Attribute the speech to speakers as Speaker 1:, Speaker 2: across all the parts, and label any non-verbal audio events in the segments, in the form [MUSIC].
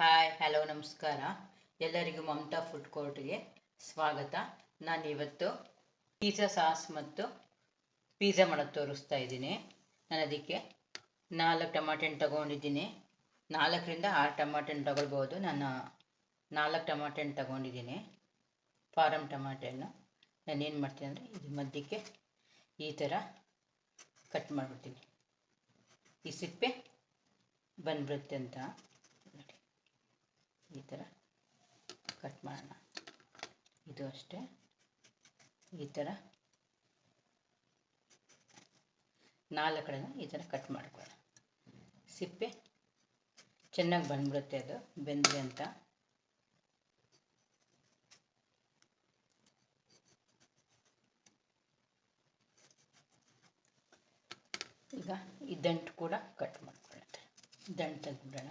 Speaker 1: Hi hello ನಮಸ್ಕಾರ. ಎಲ್ಲರಿಗೂ Mamata food ಕೋರ್ಟ್ಗೆ ಸ್ವಾಗತ. ನಾನು ಇವತ್ತು ಪಿಜ್ಜಾ ಸಾಸ್ ಮತ್ತು ಪಿಜ್ಜಾ ಮಾಡೋದು ತೋರಿಸ್ತಾ ಇದ್ದೀನಿ. ನಾನು ಅದಕ್ಕೆ ನಾಲ್ಕು ಟಮಾಟೆ ಹಣ್ಣು ತಗೊಂಡಿದ್ದೀನಿ. ನಾಲ್ಕರಿಂದ ಆರು ಟಮಾಟೆ ಹಣ್ಣು ತಗೊಳ್ಬೋದು. ನಾನು ನಾಲ್ಕು ಟಮಾಟೆ ಹಣ್ಣು ತಗೊಂಡಿದ್ದೀನಿ. ಫಾರಮ್ ಟಮಾಟೆ ಹಣ್ಣು. ನಾನು ಏನು ಮಾಡ್ತೀನಿ ಅಂದರೆ ಇದು ಮಧ್ಯಕ್ಕೆ ಈ ಥರ ಕಟ್ ಮಾಡಿಬಿಡ್ತೀನಿ. ಈ ಸಿಪ್ಪೆ ಬಂದ್ಬಿಡುತ್ತೆ ಅಂತ. ಈ ಥರ ಕಟ್ ಮಾಡೋಣ. ಇದು ಅಷ್ಟೇ. ಈ ಥರ. ನಾಲ್ಕು ಕಡೆನೂ ಈ ಥರ ಕಟ್ ಮಾಡ್ಕೊಳ್ಳೋಣ. ಸಿಪ್ಪೆ ಚೆನ್ನಾಗಿ ಬಂದ್ಬಿಡುತ್ತೆ ಅದು, ಬೆಂದ್ರೆ ಅಂತ. ಈಗ ಈ ದಂಟು ಕೂಡ ಕಟ್ ಮಾಡ್ಕೊಳ್ಳುತ್ತೆ. ದಂಟು ತೆಗೆದ್ಬಿಡೋಣ.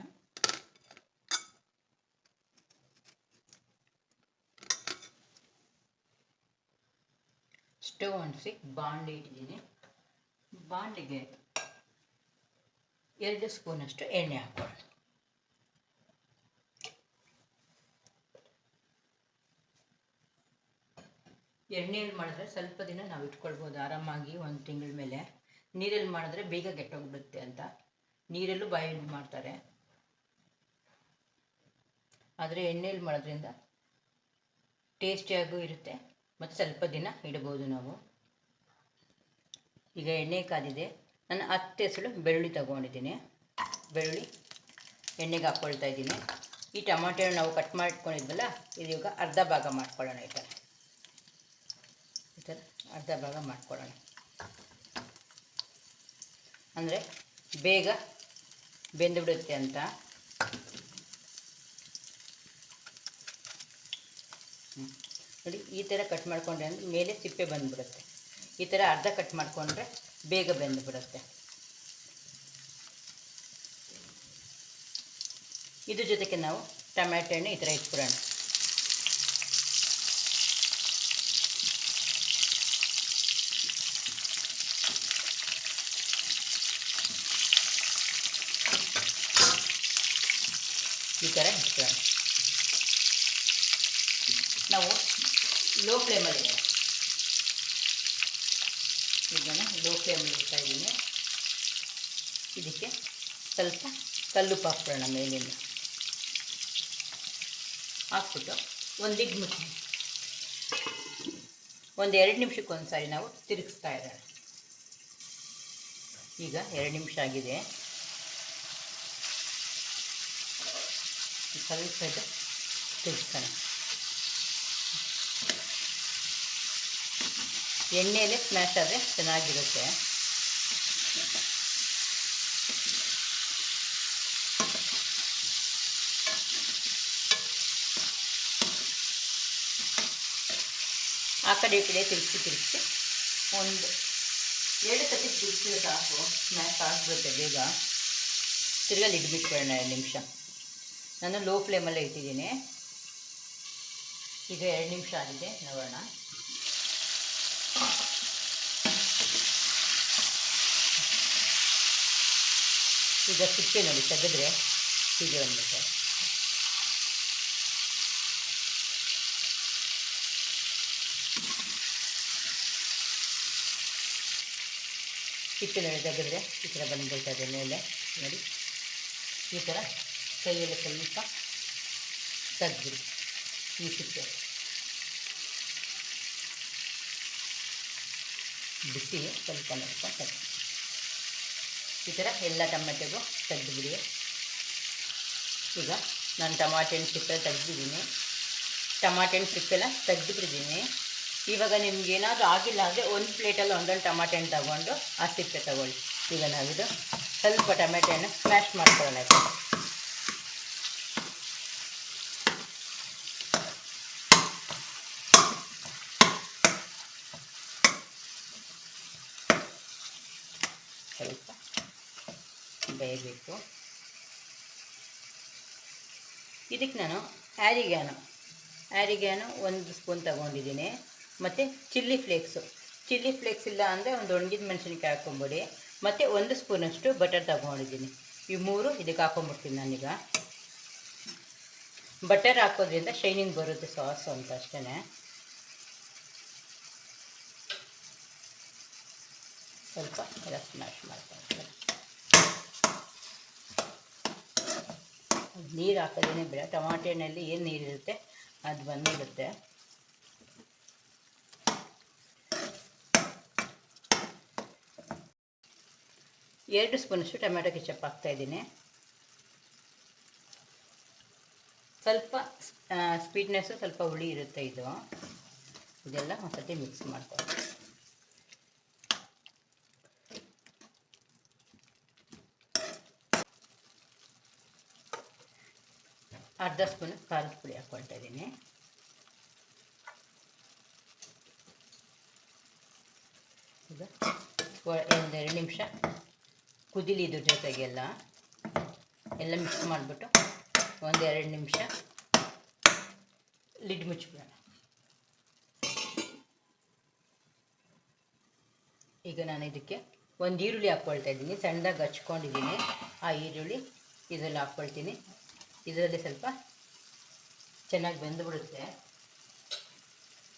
Speaker 1: ಸ್ಟವ್ ಅಂಟಿಸಿ ಬಾಂಡ್ಲಿ ಇಟ್ಟಿದ್ದೀನಿ. ಬಾಂಡ್ಲಿಗೆ ಎರಡು ಸ್ಪೂನಷ್ಟು ಎಣ್ಣೆ ಹಾಕ್ಕೊಳ್ಳಿ ಎಣ್ಣೆಯಲ್ಲಿ ಮಾಡಿದ್ರೆ ಸ್ವಲ್ಪ ದಿನ ನಾವು ಇಟ್ಕೊಳ್ಬೋದು, ಆರಾಮಾಗಿ ಒಂದು ತಿಂಗಳ ಮೇಲೆ. ನೀರಲ್ಲಿ ಮಾಡಿದ್ರೆ ಬೇಗ ಕೆಟ್ಟೋಗ್ಬಿಡುತ್ತೆ ಅಂತ. ನೀರಲ್ಲೂ ಬಾಯಿ ಮಾಡ್ತಾರೆ. ಆದರೆ ಎಣ್ಣೆಯಲ್ಲಿ ಮಾಡೋದ್ರಿಂದ ಟೇಸ್ಟಿಯಾಗೂ ಇರುತ್ತೆ. ಮತ್ತು ಸ್ವಲ್ಪ ದಿನ ಇಡಬಹುದು ನಾವು. ಈಗ ಎಣ್ಣೆ ಕಾದಿದೆ. ನಾನು ಹತ್ತು ಹೆಸಳು ಬೆಳ್ಳುಳ್ಳಿ ತಗೊಂಡಿದ್ದೀನಿ. ಬೆಳ್ಳುಳ್ಳಿ ಎಣ್ಣೆಗೆ ಹಾಕ್ಕೊಳ್ತಾ ಇದ್ದೀನಿ. ಈ ಟೊಮಾಟೊ ನಾವು ಕಟ್ ಮಾಡಿಟ್ಕೊಂಡಿದ್ವಲ್ಲ ಇದೀಗ ಅರ್ಧ ಭಾಗ ಮಾಡ್ಕೊಳ್ಳೋಣ ಈ ಥರ. ಈ ಥರ ಅರ್ಧ ಭಾಗ ಮಾಡ್ಕೊಳ್ಳೋಣ. ಅಂದರೆ ಬೇಗ ಬೆಂದು ಬಿಡುತ್ತೆ ಅಂತ. ಹ್ಮ್. ನೋಡಿ, ಈ ಥರ ಕಟ್ ಮಾಡಿಕೊಂಡ್ರೆ ಅಂದರೆ ಮೇಲೆ ಸಿಪ್ಪೆ ಬಂದುಬಿಡುತ್ತೆ. ಈ ಥರ ಅರ್ಧ ಕಟ್ ಮಾಡಿಕೊಂಡ್ರೆ ಬೇಗ ಬೆಂದುಬಿಡುತ್ತೆ. ಇದ್ರ ಜೊತೆಗೆ ನಾವು ಟೊಮ್ಯಾಟೊ ಹಣ್ಣು ಈ ಥರ ಇಟ್ಬಿಡೋಣ. ಈ ಥರ ಇಟ್ಕೊಳ್ಳೋಣ ನಾವು ಲೋ ಫ್ಲೇಮಲ್ಲಿ ಇದನ್ನು ಲೋ ಫ್ಲೇಮಲ್ಲಿ ಇಡ್ತಾ ಇದ್ದೀನಿ. ಇದಕ್ಕೆ ಸ್ವಲ್ಪ ಕಲ್ಲುಪ್ಪು ಹಾಕ್ಬಿಡೋಣ ಮೇಲಿಂದ ಹಾಕ್ಬಿಟ್ಟು ಒಂದು ಲಿಡ್ ಮುಚ್ಚಿ. ಒಂದು ಎರಡು ನಿಮಿಷಕ್ಕೆ ಒಂದು ಸಾರಿ ನಾವು ತಿರುಗಿಸ್ತಾ ಇರೋಣ. ಈಗ ಎರಡು ನಿಮಿಷ ಆಗಿದೆ. ಸ್ವಲ್ಪ ತಿರುಗಿಸ್ತಾನೆ ಎಣ್ಣೆಯಲ್ಲೇ ಸ್ಮ್ಯಾಶ್ ಆದರೆ ಚೆನ್ನಾಗಿರುತ್ತೆ. ಆ ಕಡೆ ಈ ಕಡೆ ತಿರುಗಿಸಿ ತಿರುಗಿಸಿ. ಒಂದು ಎರಡು ಸತಿ ತಿರುಗಿಸಿದ್ರೆ ಸಾಕು ಸ್ಮ್ಯಾಶ್ ಆಗಿಬಿಡುತ್ತೆ ಬೇಗ. ತಿರುಗಲ್ಲಿ ಇಡ್ಬಿಟ್ಟು ಬಿಟ್ಬಿಡೋಣ ಎರಡು ನಿಮಿಷ. ನಾನು ಲೋ ಫ್ಲೇಮಲ್ಲೇ ಇಟ್ಟಿದ್ದೀನಿ. ಈಗ ಎರಡು ನಿಮಿಷ ಆಗಿದೆ, ನೋಡೋಣ. ಈಗ ಸಿಪ್ಪೆ ನೋಡಿ ತೆಗೆದ್ರೆ ಹೀಗೆ ಬಂದ್ಬಿಟ್ಟು ಸಿಪ್ಪೆ ನೋಡಿ ತೆಗೆದ್ರೆ ಈ ಥರ ಬಂದ್ಬಿಡ್ತದೆ ಮೇಲೆ. ನೋಡಿ, ಈ ಥರ ಕೈಯಲ್ಲಿ ಸ್ವಲ್ಪ ತೆಗೆದ್ಬಿಡಿ ಈ ಸಿಪ್ಪೆ. ಬಿಸಿ ಸ್ವಲ್ಪ ನೋಡ್ಕೊಂಡು ತೆಗೆದು ಈ ಥರ ಎಲ್ಲ ಟೊಮೆಟೊಗೂ ತೆಗೆದುಬಿಡಿ. ಈಗ ನಾನು ಟಮಾಟೆ ಹಣ್ಣು ಸಿಪ್ಪೆ ತೆಗೆದಿದ್ದೀನಿ. ಟಮಾಟೆ ಹಣ್ಣು ಸಿಪ್ಪೆಲ್ಲ ತೆಗೆದುಬಿಟ್ಟಿದ್ದೀನಿ. ಇವಾಗ ನಿಮ್ಗೆ ಏನಾದರೂ ಆಗಿಲ್ಲ ಅಂದರೆ ಒಂದು ಪ್ಲೇಟಲ್ಲಿ ಒಂದೊಂದು ಟಮಾಟೆ ಹಣ್ಣು ತಗೊಂಡು ಆ ಸಿಪ್ಪೆ ತಗೊಳ್ಳಿ. ಈಗ ನಾವಿದು ಸ್ವಲ್ಪ ಟೊಮೆಟೊ ಹಣ್ಣು ಸ್ಮ್ಯಾಶ್ ಮಾಡ್ಕೊಳ್ಳೋಣ ಆಯ್ತಾ? ಸ್ವಲ್ಪ ಬೇಯಬೇಕು ಇದಕ್ಕೆ ನಾನು ಆ್ಯರಿಗ್ಯಾನು ಆ್ಯರಿಗ್ಯಾನು ಒಂದು ಸ್ಪೂನ್ ತಗೊಂಡಿದ್ದೀನಿ. ಮತ್ತು ಚಿಲ್ಲಿ ಫ್ಲೇಕ್ಸು. ಚಿಲ್ಲಿ ಫ್ಲೇಕ್ಸ್ ಇಲ್ಲ ಅಂದರೆ ಒಂದು ಒಣಗಿದ ಮೆಣಸಿನ್ಕಾಯಿ ಹಾಕ್ಕೊಂಬಿಡಿ. ಮತ್ತು ಒಂದು ಸ್ಪೂನಷ್ಟು ಬಟರ್ ತಗೊಂಡಿದ್ದೀನಿ. ಈ ಮೂರು ಇದಕ್ಕೆ ಹಾಕೊಂಬಿಡ್ತೀನಿ ನಾನೀಗ. ಬಟರ್ ಹಾಕೋದ್ರಿಂದ ಶೈನಿಂಗ್ ಬರುತ್ತೆ ಸಾಸ್ ಅಂತ ಅಷ್ಟೇ ಸ್ವಲ್ಪ ಎಲ್ಲ ಸ್ಮ್ಯಾಶ್ ಮಾಡ್ಕೊಂಡು ನೀರು ಹಾಕೋದೇನೆ ಬೇಡ. ಟಮಾಟೆನಲ್ಲಿ ಏನು ನೀರಿರುತ್ತೆ ಅದು ಬಂದಿರುತ್ತೆ. ಎರಡು ಸ್ಪೂನಷ್ಟು ಟೊಮೆಟೊ ಕೆಚಪ್ ಹಾಕ್ತಾ ಇದ್ದೀನಿ. ಸ್ವಲ್ಪ ಸ್ವೀಟ್ನೆಸ್ಸು ಸ್ವಲ್ಪ ಹುಳಿ ಇರುತ್ತೆ ಇದು. ಇದೆಲ್ಲ ಒಂದ್ಸತಿ ಮಿಕ್ಸ್ ಮಾಡ್ಕೊಂಡು ಅರ್ಧ ಸ್ಪೂನ್ ಖಾರದ ಪುಡಿ ಹಾಕ್ಕೊಳ್ತಾ ಇದ್ದೀನಿ. ಈಗ ಒಂದೆರಡು ನಿಮಿಷ ಕುದಿಲಿ ಇದ್ರ ಜೊತೆಗೆಲ್ಲ ಎಲ್ಲ ಮಿಕ್ಸ್ ಮಾಡಿಬಿಟ್ಟು ಒಂದೆರಡು ನಿಮಿಷ ಲಿಡ್ ಮುಚ್ಚಿಬಿಡೋಣ ಈಗ ನಾನು ಇದಕ್ಕೆ ಒಂದು ಈರುಳ್ಳಿ ಹಾಕ್ಕೊಳ್ತಾ ಇದ್ದೀನಿ, ಸಣ್ಣದಾಗಿ ಹಚ್ಕೊಂಡಿದ್ದೀನಿ. ಆ ಈರುಳ್ಳಿ ಇದರಲ್ಲಿ ಹಾಕ್ಕೊಳ್ತೀನಿ ಇದರಲ್ಲಿ ಸ್ವಲ್ಪ ಚೆನ್ನಾಗಿ ಬೆಂದುಬಿಡುತ್ತೆ.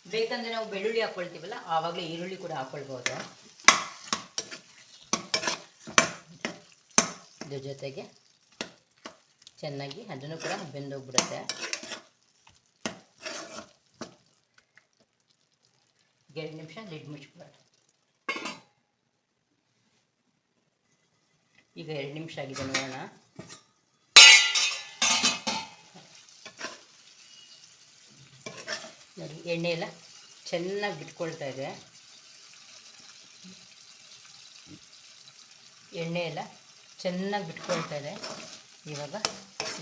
Speaker 1: ಬೇಕಂದರೆ ನಾವು ಬೆಳ್ಳುಳ್ಳಿ ಹಾಕ್ಕೊಳ್ತೀವಲ್ಲ ಆವಾಗಲೇ ಈರುಳ್ಳಿ ಕೂಡ ಹಾಕ್ಕೊಳ್ಬೋದು ಇದ್ರ ಜೊತೆಗೆ ಚೆನ್ನಾಗಿ ಅದನ್ನು ಕೂಡ ಬೆಂದೋಗ್ಬಿಡುತ್ತೆ. ಎರಡು ನಿಮಿಷ ಲಿಡ್ ಮುಚ್ಬಿಡೋಣ. ಈಗ ಎರಡು ನಿಮಿಷ ಆಗಿದೆ ನೋಡೋಣ ನೋಡಿ ಎಣ್ಣೆ ಎಲ್ಲ ಚೆನ್ನಾಗಿ ಬಿಟ್ಕೊಳ್ತಾ ಇದೆ. ಎಣ್ಣೆ ಎಲ್ಲ ಚೆನ್ನಾಗಿ ಬಿಟ್ಕೊಳ್ತಾ ಇದೆ. ಇವಾಗ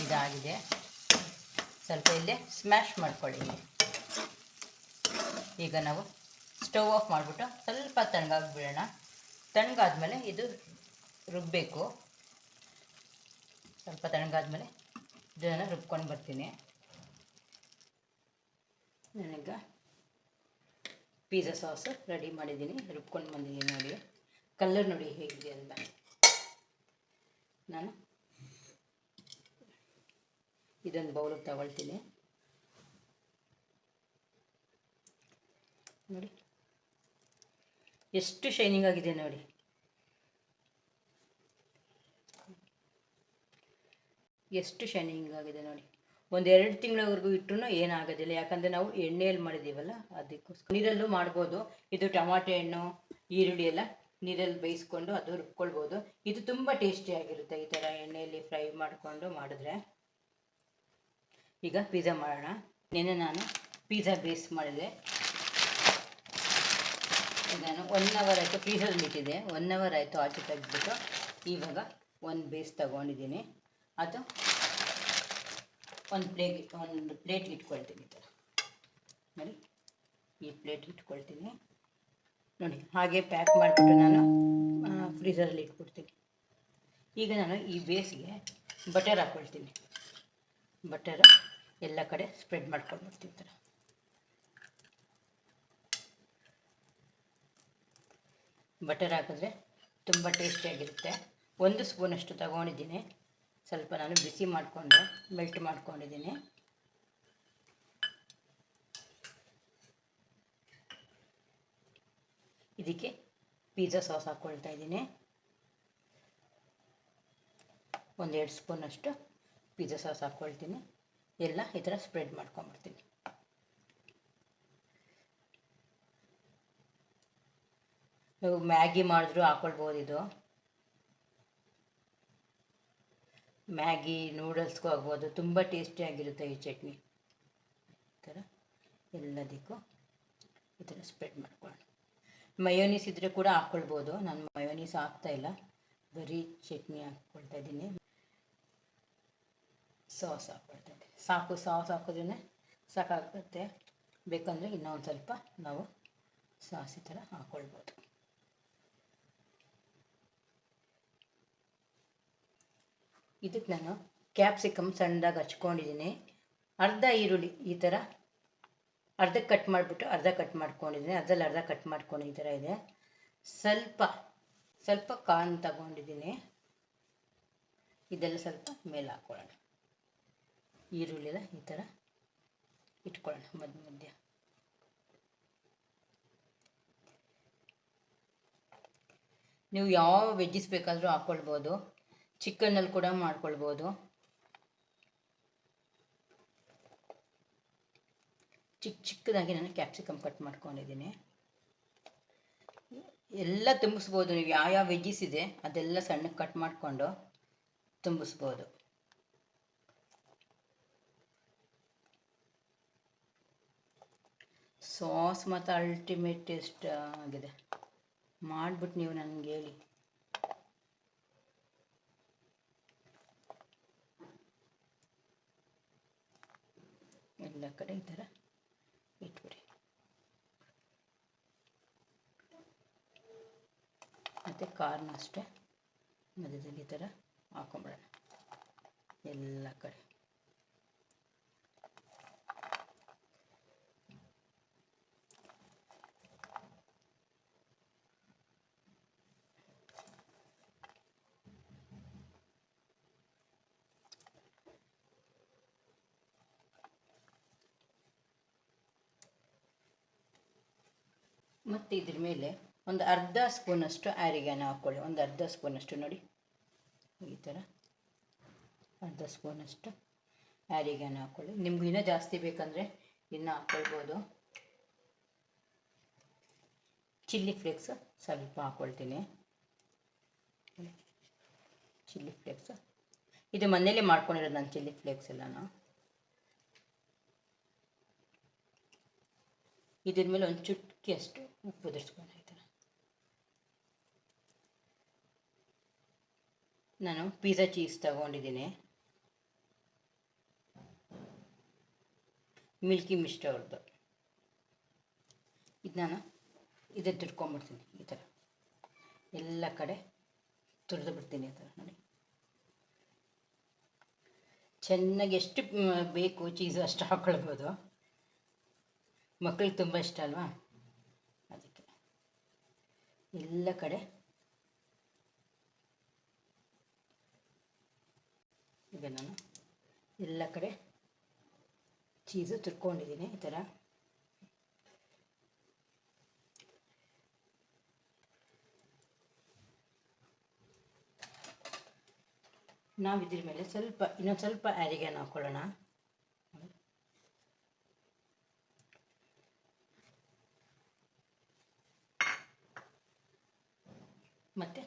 Speaker 1: ಇದಾಗಿದೆ. ಸ್ವಲ್ಪ ಇಲ್ಲೇ ಸ್ಮ್ಯಾಶ್ ಮಾಡ್ಕೊಳ್ಳಿ. ಈಗ ನಾವು ಸ್ಟವ್ ಆಫ್ ಮಾಡಿಬಿಟ್ಟು ಸ್ವಲ್ಪ ತಣ್ಣಗಾಗಿ ಬಿಡೋಣ ತಣ್ಣಗಾದ್ಮೇಲೆ ಇದು ರುಬ್ಬಬೇಕು ಸ್ವಲ್ಪ ತಣ್ಣಗಾದ್ಮೇಲೆ ಇದನ್ನು ರುಬ್ಕೊಂಡು ಬರ್ತೀನಿ. ನನಗೆ ಪಿಜ್ಜಾ ಸಾಸು ರೆಡಿ ಮಾಡಿದ್ದೀನಿ, ರುಬ್ಕೊಂಡು ಬಂದಿದ್ದೀನಿ ನೋಡಿ. ಕಲ್ಲರ್ ನೋಡಿ ಹೇಗಿದೆ ಅಂತ. ನಾನು ಇದೊಂದು ಬೌಲಿಗೆ ತಗೊಳ್ತೀನಿ. ನೋಡಿ. ಎಷ್ಟು ಶೈನಿಂಗ್ ಆಗಿದೆ ನೋಡಿ. ಎಷ್ಟು ಶೈನಿಂಗ್ ಆಗಿದೆ ನೋಡಿ. ಒಂದು ಎರಡು ತಿಂಗಳವರೆಗೂ ಇಟ್ಟರು ಏನಾಗೋದಿಲ್ಲ. ಯಾಕಂದರೆ ನಾವು ಎಣ್ಣೆಯಲ್ಲಿ ಮಾಡಿದ್ದೀವಲ್ಲ, ಅದಕ್ಕೋಸ್ಕರ ನೀರಲ್ಲೂ ಮಾಡ್ಬೋದು. ಇದು ಟಮಾಟೆ ಹಣ್ಣು, ಈರುಳ್ಳಿ ಎಲ್ಲ ನೀರಲ್ಲಿ ಬೇಯಿಸ್ಕೊಂಡು ಅದು ರುಬ್ಕೊಳ್ಬೋದು. ಇದು ತುಂಬ ಟೇಸ್ಟಿಯಾಗಿರುತ್ತೆ ಈ ಥರ ಎಣ್ಣೆಯಲ್ಲಿ ಫ್ರೈ ಮಾಡಿಕೊಂಡು ಮಾಡಿದ್ರೆ. ಈಗ ಪಿಜ್ಜಾ ಮಾಡೋಣ. ನಿನ್ನೆ ನಾನು ಪಿಜ್ಜಾ ಬೇಸ್ ಮಾಡಿದೆ. ನಾನು ಒನ್ ಅವರ್ ಆಯಿತು ಫ್ರೀಸರಲ್ಲಿ ಬಿಟ್ಟಿದೆ ಒನ್ ಅವರ್ ಆಯಿತು ಆಚೆ ತೆಗೆದ್ಬಿಟ್ಟು ಇವಾಗ ಒಂದು ಬೇಸ್ ತಗೊಂಡಿದ್ದೀನಿ. ಅದು ಒಂದು ಪ್ಲೇಟ್ ಒಂದು ಪ್ಲೇಟ್ ಇಟ್ಕೊಳ್ತೀನಿ ಈ ಥರ. ನೋಡಿ ಈ ಪ್ಲೇಟ್ ಇಟ್ಕೊಳ್ತೀನಿ. ನೋಡಿ, ಹಾಗೆ ಪ್ಯಾಕ್ ಮಾಡಿಬಿಟ್ಟು ನಾನು ಫ್ರೀಸರಲ್ಲಿ ಇಟ್ಬಿಡ್ತೀನಿ. ಈಗ ನಾನು ಈ ಬೇಸಿಗೆ ಬಟರ್ ಹಾಕ್ಕೊಳ್ತೀನಿ ಬಟರ್ ಎಲ್ಲ ಕಡೆ ಸ್ಪ್ರೆಡ್ ಮಾಡ್ಕೊಂಡ್ಬಿಡ್ತೀನಿ ಥರ. ಬಟರ್ ಹಾಕಿದ್ರೆ ತುಂಬ ಟೇಸ್ಟಿಯಾಗಿರುತ್ತೆ. ಒಂದು ಸ್ಪೂನಷ್ಟು ತಗೊಂಡಿದ್ದೀನಿ. ಸ್ವಲ್ಪ ನಾನು ಬಿಸಿ ಮಾಡಿಕೊಂಡು ಮೆಲ್ಟ್ ಮಾಡ್ಕೊಂಡಿದ್ದೀನಿ. ಇದಕ್ಕೆ ಪಿಜ್ಜಾ ಸಾಸ್ ಹಾಕ್ಕೊಳ್ತಾ ಇದ್ದೀನಿ. ಒಂದೆರಡು ಸ್ಪೂನಷ್ಟು ಪಿಜ್ಜಾ ಸಾಸ್ ಹಾಕ್ಕೊಳ್ತೀನಿ ಎಲ್ಲ ಈ ಥರ ಸ್ಪ್ರೆಡ್ ಮಾಡ್ಕೊಂಬಿಡ್ತೀನಿ ನೀವು ಮ್ಯಾಗಿ ಮಾಡಿದ್ರು ಹಾಕ್ಕೊಳ್ಬೋದು ಇದು. ಮ್ಯಾಗಿ, ನೂಡಲ್ಸ್ಗೂ ಆಗ್ಬೋದು. ತುಂಬ ಟೇಸ್ಟಿಯಾಗಿರುತ್ತೆ ಈ ಚಟ್ನಿ. ಈ ಥರ ಎಲ್ಲದಕ್ಕೂ ಈ ಥರ ಸ್ಪ್ರೆಡ್ ಮಾಡ್ಕೊಳ್ಳಿ. ಮಯೋನೀಸ್ ಇದ್ದರೆ ಕೂಡ ಹಾಕ್ಕೊಳ್ಬೋದು. ನಾನು ಮಯೋನೀಸ್ ಹಾಕ್ತಾಯಿಲ್ಲ ಬರೀ ಚಟ್ನಿ ಹಾಕ್ಕೊಳ್ತಾ ಇದ್ದೀನಿ. ಸಾಸ್ ಹಾಕ್ಕೊಳ್ತಾ ಇದ್ದೀನಿ. ಸಾಕು, ಸಾಸ್ ಹಾಕೋದ್ರೇ ಸಾಕಾಗುತ್ತೆ. ಬೇಕಂದರೆ ಇನ್ನೊಂದು ಸ್ವಲ್ಪ ನಾವು ಸಾಸ್ ಈ ಥರ ಹಾಕ್ಕೊಳ್ಬೋದು. ಇದಕ್ಕೆ ನಾನು ಕ್ಯಾಪ್ಸಿಕಮ್ ಸಣ್ಣದಾಗಿ ಹಚ್ಕೊಂಡಿದ್ದೀನಿ. ಅರ್ಧ ಈರುಳ್ಳಿ ಈ ಥರ ಅರ್ಧ ಕಟ್ ಮಾಡಿಬಿಟ್ಟು ಅರ್ಧ ಕಟ್ ಮಾಡ್ಕೊಂಡಿದ್ದೀನಿ. ಅರ್ಧಲ್ಲಿ ಅರ್ಧ ಕಟ್ ಮಾಡ್ಕೊಂಡು ಈ ಥರ ಇದೆ. ಸ್ವಲ್ಪ ಸ್ವಲ್ಪ ಕಾರ್ನ್ ತಗೊಂಡಿದ್ದೀನಿ. ಇದೆಲ್ಲ ಸ್ವಲ್ಪ ಮೇಲೆ ಹಾಕ್ಕೊಳ್ಳೋಣ ಈರುಳ್ಳಿಲ್ಲ ಈ ಥರ ಇಟ್ಕೊಳ್ಳೋಣ ಮಧ್ಯ ಮಧ್ಯ. ನೀವು ಯಾವ ವೆಜ್ಜಿಸ್ ಬೇಕಾದರೂ ಹಾಕ್ಕೊಳ್ಬೋದು ಚಿಕನ್ನಲ್ಲಿ ಕೂಡ ಮಾಡ್ಕೊಳ್ಬೋದು. ಚಿಕ್ಕ ಚಿಕ್ಕದಾಗಿ ನಾನು ಕ್ಯಾಪ್ಸಿಕಮ್ ಕಟ್ ಮಾಡ್ಕೊಂಡಿದ್ದೀನಿ. ಎಲ್ಲ ತುಂಬಿಸ್ಬೋದು ನೀವು, ಯಾವ ವೆಜ್ಜಿಸ್ ಇದೆ ಅದೆಲ್ಲ ಸಣ್ಣಗೆ ಕಟ್ ಮಾಡಿಕೊಂಡು ತುಂಬಿಸ್ಬೋದು. ಸಾಸ್ ಮತ್ತು ಅಲ್ಟಿಮೇಟ್ ಟೇಸ್ಟ್ ಆಗಿದೆ. ಮಾಡಿಬಿಟ್ಟು ನೀವು ನನಗೆ ಹೇಳಿ. ಎಲ್ಲ ಕಡೆ ಈ ಥರ ಇಟ್ಬಿಡಿ. ಮತ್ತು ಕಾರ್ನ ಅಷ್ಟೇ ಮಧ್ಯದಲ್ಲಿ ಈ ಥರ ಹಾಕೊಂಬಿಡೋಣ. ಎಲ್ಲ ಕಡೆ. ಮತ್ತು ಇದ್ರ ಮೇಲೆ ಒಂದು ಅರ್ಧ ಸ್ಪೂನಷ್ಟು ಆರಿಗೆನ ಹಾಕ್ಕೊಳ್ಳಿ ಒಂದು ಅರ್ಧ ಸ್ಪೂನಷ್ಟು ನೋಡಿ. ಈ ಥರ ಅರ್ಧ ಸ್ಪೂನಷ್ಟು ಆರಿಗೆನ ಹಾಕ್ಕೊಳ್ಳಿ ನಿಮ್ಗೆ ಇನ್ನೂ ಜಾಸ್ತಿ ಬೇಕಂದರೆ ಇನ್ನೂ ಹಾಕ್ಕೊಳ್ಬೋದು ಚಿಲ್ಲಿ ಫ್ಲೇಕ್ಸ್ ಸ್ವಲ್ಪ ಹಾಕ್ಕೊಳ್ತೀನಿ ಚಿಲ್ಲಿ ಫ್ಲೇಕ್ಸ್. ಇದು ಮನೇಲಿ ಮಾಡ್ಕೊಂಡಿರೋದು ನಾನು ಚಿಲ್ಲಿ ಫ್ಲೇಕ್ಸ್ ಎಲ್ಲನೂ. ಇದ್ರ ಮೇಲೆ ಒಂದು ಚುಟ್ಕಿ ಅಷ್ಟು ಉಪ್ಪು ಥರ ನಾನು ಪಿಜ್ಜಾ ಚೀಸ್ ತಗೊಂಡಿದ್ದೀನಿ. ಮಿಲ್ಕಿ ಮಿಸ್ಟ್ ಅವ್ರದ್ದು ಇದು ನಾನು ಇದೇ ತುರ್ಕೊಂಬಿಡ್ತೀನಿ ಈ ಥರ. ಎಲ್ಲ ಕಡೆ ತುರಿದು ಬಿಡ್ತೀನಿ ಈ ಥರ ನೋಡಿ. ಚೆನ್ನಾಗಿ ಎಷ್ಟು ಬೇಕು ಚೀಸು ಅಷ್ಟು ಹಾಕ್ಕೊಳ್ಬೋದು ಮಕ್ಕಳಿಗೆ ತುಂಬ ಇಷ್ಟ ಅಲ್ವಾ? ಅದಕ್ಕೆ. ಎಲ್ಲ ಕಡೆ. ಈಗ ನಾನು ಎಲ್ಲ ಕಡೆ ಚೀಸು ತುರ್ಕೊಂಡಿದ್ದೀನಿ ಈ ಥರ. ನಾವು ಇದ್ರ ಮೇಲೆ ಸ್ವಲ್ಪ, ಇನ್ನೊಂದು ಸ್ವಲ್ಪ ಆ್ಯರಿಗೆನ ಹಾಕ್ಕೊಳ್ಳೋಣ ಮತ್ತು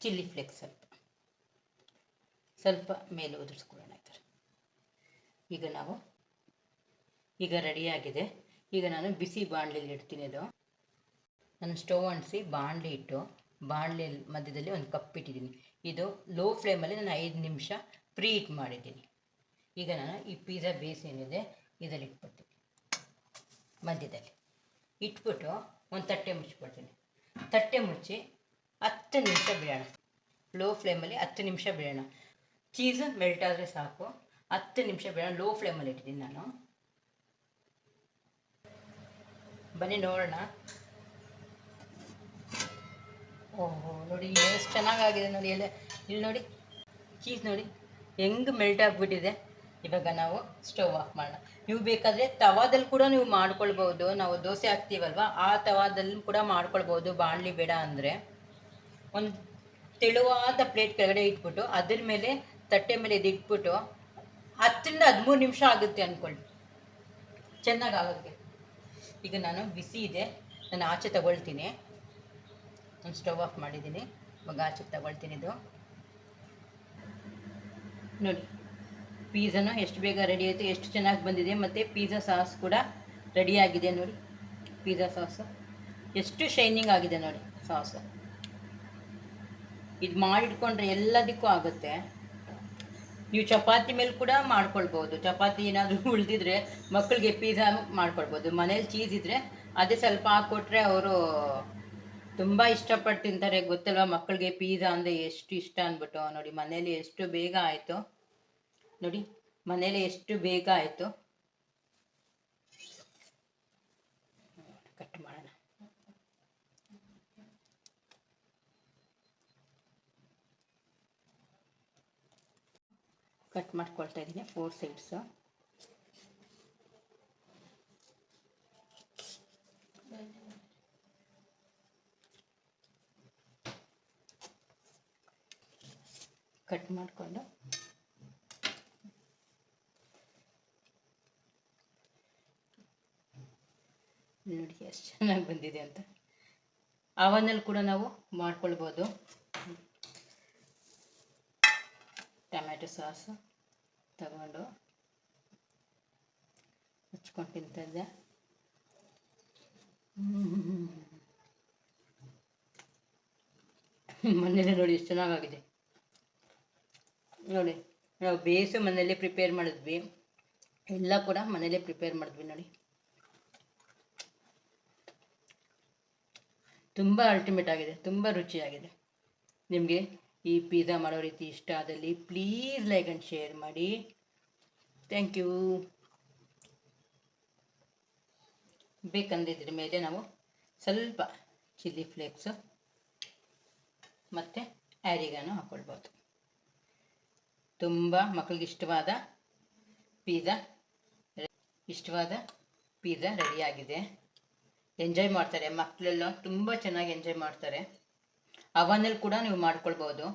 Speaker 1: ಚಿಲ್ಲಿ ಫ್ಲೇಕ್ಸ್ ಸ್ವಲ್ಪ. ಸ್ವಲ್ಪ ಮೇಲೆ ಉದುರಿಸ್ಕೊಳ್ಳೋಣ ಈ ಈಗ ನಾವು, ಈಗ ರೆಡಿಯಾಗಿದೆ ಈಗ ನಾನು ಬಿಸಿ ಬಾಣಲಿಲಿ ಇಡ್ತೀನಿ ಅದು ನಾನು ಸ್ಟವ್ ಅಂಟಿಸಿ ಬಾಣಲಿ ಇಟ್ಟು ಬಾಣಲಿ ಮಧ್ಯದಲ್ಲಿ ಒಂದು ಕಪ್ ಇಟ್ಟಿದ್ದೀನಿ. ಇದು ಲೋ ಫ್ಲೇಮಲ್ಲಿ ನಾನು ಐದು ನಿಮಿಷ ಪ್ರೀ ಹೀಟ್ ಮಾಡಿದ್ದೀನಿ. ಈಗ ನಾನು ಈ ಪಿಜ್ಜಾ ಬೇಸ್ ಏನಿದೆ ಇದರಲ್ಲಿ ಇಟ್ಬಿಡ್ತೀನಿ. ಮಧ್ಯದಲ್ಲಿ. ಇಟ್ಬಿಟ್ಟು ಒಂದು ತಟ್ಟೆ ಮುಚ್ಚಿಬಿಡ್ತೀನಿ ತಟ್ಟೆ ಮುಚ್ಚಿ ಹತ್ತು ನಿಮಿಷ ಬಿಡೋಣ. ಲೋ ಫ್ಲೇಮಲ್ಲಿ ಹತ್ತು ನಿಮಿಷ ಬಿಡೋಣ. ಚೀಸ್ ಮೆಲ್ಟ್ ಆದರೆ ಸಾಕು. ಹತ್ತು ನಿಮಿಷ ಬಿಡೋಣ. ಲೋ ಫ್ಲೇಮಲ್ಲಿ ಇಟ್ಟಿದ್ದೀನಿ ನಾನು. ಬನ್ನಿ ನೋಡೋಣ. ಓಹೋ, ನೋಡಿ ಎಷ್ಟು ಚೆನ್ನಾಗಾಗಿದೆ ನೋಡಿ. ಎಲ್ಲ ಇಲ್ಲಿ ನೋಡಿ ಚೀಸ್ ನೋಡಿ. ಹೆಂಗೆ ಮೆಲ್ಟ್ ಆಗಿಬಿಟ್ಟಿದೆ. ಇವಾಗ ನಾವು ಸ್ಟವ್ ಆಫ್ ಮಾಡೋಣ. ನೀವು ಬೇಕಾದರೆ ತವಾದಲ್ಲಿ ಕೂಡ ನೀವು ಮಾಡ್ಕೊಳ್ಬೋದು. ನಾವು ದೋಸೆ ಹಾಕ್ತೀವಲ್ವ? ಆ ತವಾದಲ್ಲಿ ಕೂಡ ಮಾಡ್ಕೊಳ್ಬೋದು. ಬಾಣಲಿ ಬೇಡ ಅಂದರೆ. ಒಂದು ತೆಳುವಾದ ಪ್ಲೇಟ್ ಕೆಳಗಡೆ ಇಟ್ಬಿಟ್ಟು ಅದ್ರ ಮೇಲೆ ತಟ್ಟೆ ಮೇಲೆ ಇದು ಇಟ್ಬಿಟ್ಟು ಹತ್ತರಿಂದ ಹದಿಮೂರು ನಿಮಿಷ ಆಗುತ್ತೆ ಅಂದ್ಕೊಳ್ಳಿ ಚೆನ್ನಾಗಾಗುತ್ತೆ ಈಗ ನಾನು ಬಿಸಿ ಇದೆ. ನಾನು ಆಚೆ ತಗೊಳ್ತೀನಿ. ನಾನು ಸ್ಟವ್ ಆಫ್ ಮಾಡಿದ್ದೀನಿ. ಇವಾಗ ಆಚೆ ತಗೊಳ್ತೀನಿ ಇದು. ನೋಡಿ ಪೀಝಾನು ಎಷ್ಟು ಬೇಗ ರೆಡಿ ಆಯಿತು, ಎಷ್ಟು ಚೆನ್ನಾಗಿ ಬಂದಿದೆ, ಮತ್ತು ಪೀಝಾ ಸಾಸ್ ಕೂಡ ರೆಡಿಯಾಗಿದೆ ನೋಡಿ. Pizza sauce. ಎಷ್ಟು ಶೈನಿಂಗ್ ಆಗಿದೆ ನೋಡಿ ಸಾಸು. ಇದು ಮಾಡಿಟ್ಕೊಂಡ್ರೆ ಎಲ್ಲದಕ್ಕೂ ಆಗುತ್ತೆ. ನೀವು ಚಪಾತಿ ಮೇಲೆ ಕೂಡ ಮಾಡ್ಕೊಳ್ಬೋದು. ಚಪಾತಿ ಏನಾದರೂ [LAUGHS] ಉಳಿದಿದ್ರೆ ಮಕ್ಕಳಿಗೆ ಪಿಝಾ ಮಾಡ್ಕೊಳ್ಬೋದು. ಮನೇಲಿ ಚೀಸ್ ಇದ್ದರೆ ಅದೇ ಸ್ವಲ್ಪ ಹಾಕ್ಕೊಟ್ರೆ ಅವರು ತುಂಬ ಇಷ್ಟಪಟ್ಟು ತಿಂತಾರೆ. ಗೊತ್ತಲ್ವಾ? ಮಕ್ಕಳಿಗೆ ಪಿಝಾ ಅಂದರೆ ಎಷ್ಟು ಇಷ್ಟ ಅಂದ್ಬಿಟ್ಟು. ನೋಡಿ, ಮನೇಲಿ ಎಷ್ಟು ಬೇಗ ಆಯಿತು. ನೋಡಿ, ಮನೇಲಿ ಎಷ್ಟು ಬೇಗ ಆಯಿತು ಕಟ್ ಮಾಡೋಣ ಕಟ್ ಮಾಡ್ಕೊಳ್ತಾ ಇದ್ದೀನಿ ಫೋರ್ ಸೈಡ್ಸು ಕಟ್ ಮಾಡಿಕೊಂಡು. ನೋಡಿ, ಎಷ್ಟು ಚೆನ್ನಾಗಿ ಬಂದಿದೆ ಅಂತ. ಅವನಲ್ಲಿ ಕೂಡ ನಾವು ಮಾಡ್ಕೊಳ್ಬೋದು. ಟೊಮ್ಯಾಟೊ ಸಾಸ್ ತಗೊಂಡು ಹಚ್ಕೊಂಡು ತಿಂತಿದ್ದೆ. ಮನೇಲಿ ನೋಡಿ ಎಷ್ಟು ಚೆನ್ನಾಗಾಗಿದೆ. ನೋಡಿ, ನಾವು ಬೇಸು ಮನೆಯಲ್ಲೇ ಪ್ರಿಪೇರ್ ಮಾಡಿದ್ವಿ. ಎಲ್ಲ ಕೂಡ ಮನೆಯಲ್ಲೇ ಪ್ರಿಪೇರ್ ಮಾಡಿದ್ವಿ ನೋಡಿ. ತುಂಬ ಅಲ್ಟಿಮೇಟ್ ಆಗಿದೆ, ತುಂಬ ರುಚಿಯಾಗಿದೆ. ನಿಮಗೆ? ಈ ಪಿಜ್ಜಾ ಮಾಡೋ ರೀತಿ ಇಷ್ಟ ಆದಲ್ಲಿ ಪ್ಲೀಸ್ ಲೈಕ್ ಆ್ಯಂಡ್ ಶೇರ್ ಮಾಡಿ. ಥ್ಯಾಂಕ್ ಯು ಬೇಕಂದಿದ್ರ ಮೇಲೆ ನಾವು ಸ್ವಲ್ಪ ಚಿಲ್ಲಿ ಫ್ಲೇಕ್ಸು ಮತ್ತು ಆ್ಯರಿಗಾನು ಹಾಕ್ಕೊಳ್ಬೋದು ತುಂಬ ಮಕ್ಕಳಿಗೆ ಇಷ್ಟವಾದ ಪಿಜ್ಜಾ ಇಷ್ಟವಾದ ಪಿಜ್ಜಾ ರೆಡಿಯಾಗಿದೆ ಎಂಜಾಯ್ ಮಾಡ್ತಾರೆ ಮಕ್ಕಳೆಲ್ಲ ತುಂಬ ಚೆನ್ನಾಗಿ ಎಂಜಾಯ್ ಮಾಡ್ತಾರೆ. ಅವನಲ್ಲಿ ಕೂಡ ನೀವು ಮಾಡ್ಕೊಳ್ಬೋದು.